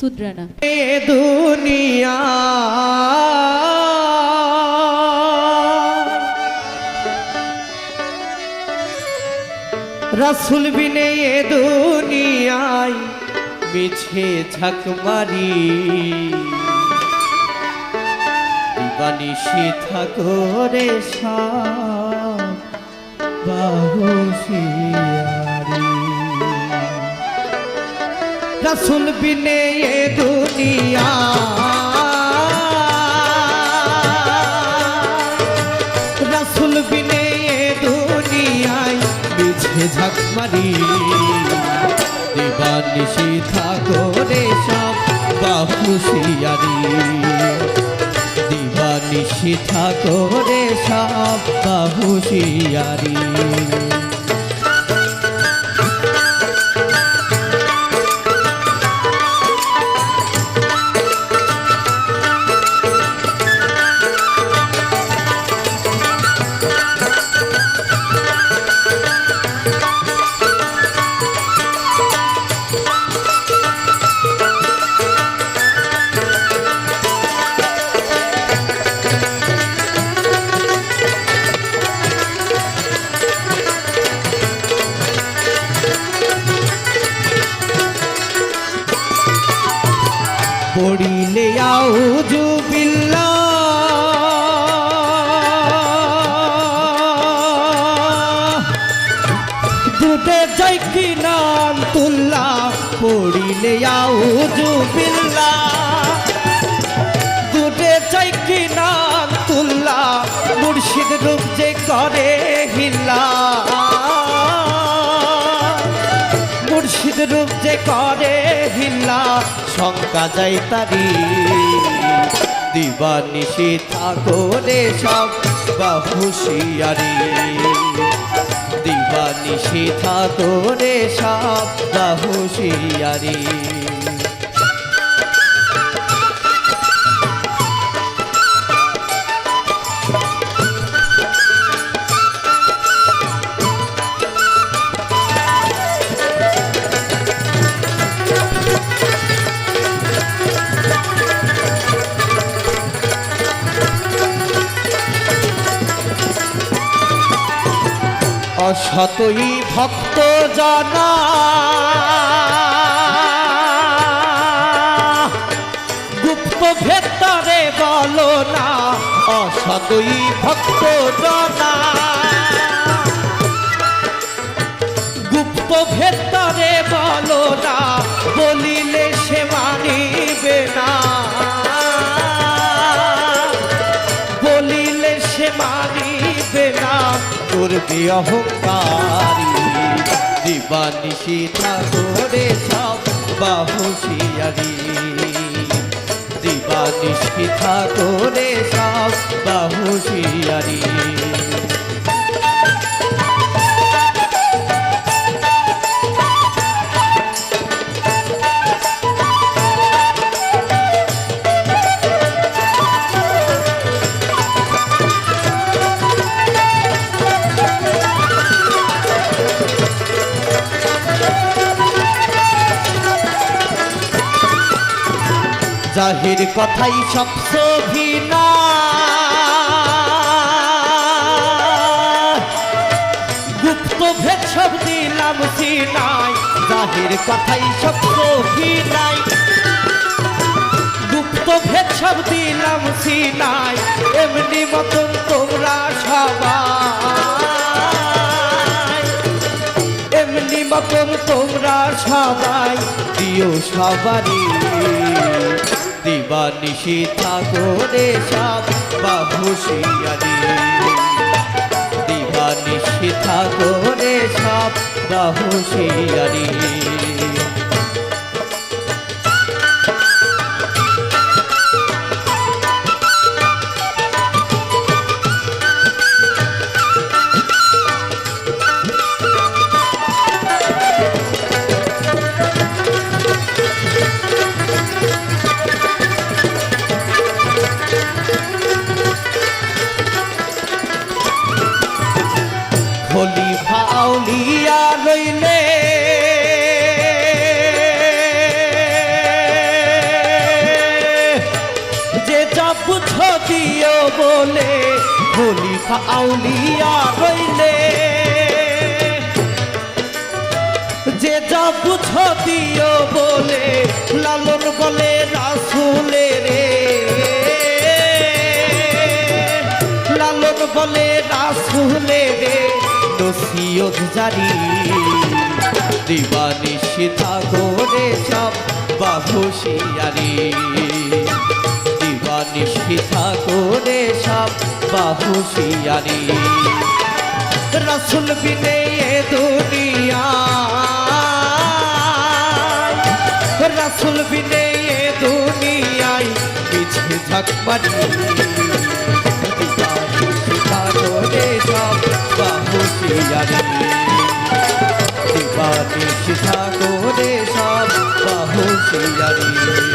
মাসুদ রানা এ দুনিয়া। রাসুল বিনে এ দুনিয়ায় মিছে ঝাঁক মারি। দিবানিশি থাকরে বাহুশিয়ারি রসুল বিনে এ দুনিয়া রসুল বিনে দুনিয়ায় মিছে ঝাঁক মারি। দিবানিশি থাকরে সব বাহুশিয়ারি দিবানিশি থাকরে সব বাহুশিয়ারি বিল্লাহ দুটে চাই কি তুল্লা। মুর্শিদ রূপ যে করে হিল্লা। মুর্শিদ রূপ যে করে হিল্লা। শঙ্কা যাই তারি। দিবানিশি ঠাকুরে সব বাহুশিয়ারি দিবানিশি ঠাকুরে সব বাহুশিয়ারি অসতই ভক্ত জানা। গুপ্ত ভেতরে বলো না, অসতই ভক্ত জানা। গুপ্ত ভেতরে বলো না, বলিলে সে মানিবে না। বলিলে সে মানিবে না করবে অহংকারী। দিবানিশি ঠাকুরে সব বাহুশিয়ারি দিবানিশি ঠাকুরে সব বাহুশিয়ারি জাহির কথাই সব সভিনা গুপ্ত ভেদ সব দিলাম সিনাই, জাহির কথাই সব সভিনাই গুপ্ত ভেদ সব দিলাম সিনাই, এমনি মতন তোমরা সবাই। এমনি মতন তোমরা সবাই দিও সবারই। দিবানিশি ঠাকুরে সব বাহুশিয়ারি দিবানিশি ঠাকুরে সব বাহুশিয়ারি খলিফা আউলিয়া রইলে দিও বলে, খলিফা আউলিয়া রইলে যে যা বুঝো দিও বলে, লালন বলে রাসুলে রে লালন বলে রাসুলে রে নসিয়ত জারি। দিবানি সীতা করে সব বাহুশিয়ারি দিবানি সীতা করে সব বাহুশিয়ারি রসুল বিনে এ দুনিয়া। রসুল বিনে এ দুনিয়ায় পিছে ঝকমারি করে সব বাহুশিয়ারি দিবানি সিধা করে সব বাহুশিয়ারি দিবানি